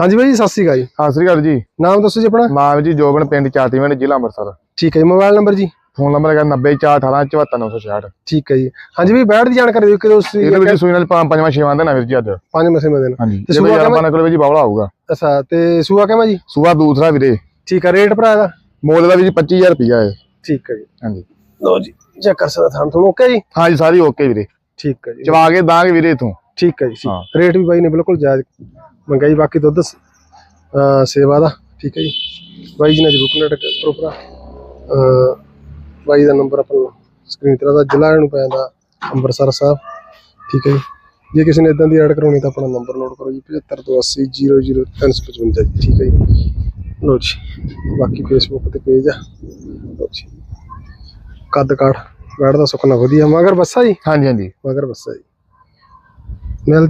ਹਾਂਜੀ ਬਾਈ ਜੀ ਸਤਿ ਸ਼੍ਰੀ ਅਕਾਲ ਜੀ। ਸਤਿ ਸ੍ਰੀ ਅਕਾਲ ਜੀ। ਨਾਮ ਦੱਸੋ ਜੀ ਆਪਣਾ? ਨਾਮ ਜੀ ਜੋਗਨ ਪਿੰਡ ਚਾਟੀਵਿੰਡ ਜ਼ਿਲ੍ਹਾ ਅੰਮ੍ਰਿਤਸਰ। ਠੀਕ ਹੈ ਜੀ ਮੋਬਾਈਲ ਨੰਬਰ ਜੀ? ਫੋਨ ਨੰਬਰ ਹੈਗਾ 90418 ਠੀਕ ਹੈ ਜੀ। ਹਾਂਜੀ ਬਾਈ ਬੈਠ ਦੀ ਜਾਣਕਾਰੀ ਦਿਓ ਕਿਦੋਂ ਇਹਦੇ ਵਿੱਚ ਸੂਈ ਨਾਲ ਪੰਜ ਪੰਜਵਾਂ ਛੇਵਾਂ ਦਿਨ ਆ ਵੀਰ ਜੀ ਅੱਜ। ਪੰਜ ਮਸੇ ਦਿਨ। ਹਾਂਜੀ। ਤੇ ਸੂਆ? ਆਪਣੇ ਕੋਲ ਵੀ ਜੀ ਬਾਵਲਾ ਆਊਗਾ। ਅੱਛਾ ਤੇ ਸੂਆ ਕਿਵੇਂ ਜੀ? ਸੂਆ ਦੂਸਰਾ ਵੀਰੇ। ਠੀਕ ਹੈ ਰੇਟ ਭਰਾ ਦਾ ਮੁੱਲ ਦਾ ਵੀ ਜੀ 25000 ਰੁਪਇਆ ਹੈ। ਠੀਕ ਹੈ ਜੀ। ਹਾਂਜੀ। ਲਓ ਜੀ ਚੈੱਕ ਕਰ ਸਕਦਾ ਥਾਂ ਤੁਹਾਨੂੰ ਓਕੇ ਜੀ? ਹਾਂਜੀ ਸਾਰੀ ਓਕੇ ਵੀਰੇ। ਠੀਕ ਹੈ ਜੀ। ਚਵਾ ਕੇ ਦਾਂਗੇ ਵੀਰੇ ਇਥੋਂ। ਠੀਕ ਹੈ ਜੀ ਰੇਟ ਵੀ ਬਾਈ ਨੇ ਬਿਲਕੁਲ ਜਾਇਜ਼ ਮੰਗਾਈ ਬਾਕੀ ਦੁੱਧ ਸੇਵਾ ਦਾ ਠੀਕ ਹੈ ਜੀ। ਬਾਈ ਜੀ ਨੇ ਜਰੂਰ ਕੰਟੈਕਟ ਕਰੋ ਭਰਾ। ਬਾਈ ਦਾ ਨੰਬਰ ਆਪਣਾ ਸਕਰੀਨ ਤੇ ਦਾ ਜ਼ਿਲ੍ਹਾ ਨੂੰ ਪੈ ਜਾਂਦਾ ਅੰਮ੍ਰਿਤਸਰ ਸਾਹਿਬ ਠੀਕ ਹੈ ਜੀ। ਜੇ ਕਿਸੇ ਨੇ ਇਦਾਂ ਦੀ ਐਡ ਕਰਾਉਣੀ ਤਾਂ ਆਪਣਾ ਨੰਬਰ ਨੋਟ ਕਰੋ ਜੀ 7580 00355 ਜੀ ਠੀਕ ਹੈ ਜੀ। ਲੋ ਜੀ ਬਾਕੀ ਫੇਸਬੁੱਕ ਤੇ ਪੇਜ ਆ। ਲਓ ਜੀ ਕੱਦ ਕਾਠ ਬੈਠਦਾ ਸੁੱਕਣਾ ਵਧੀਆ। ਮਗਰ ਬੱਸਾ ਜੀ? ਹਾਂਜੀ ਹਾਂਜੀ। ਮਗਰ ਬੱਸਾ ਜੀ। ਮਿਲਦੇ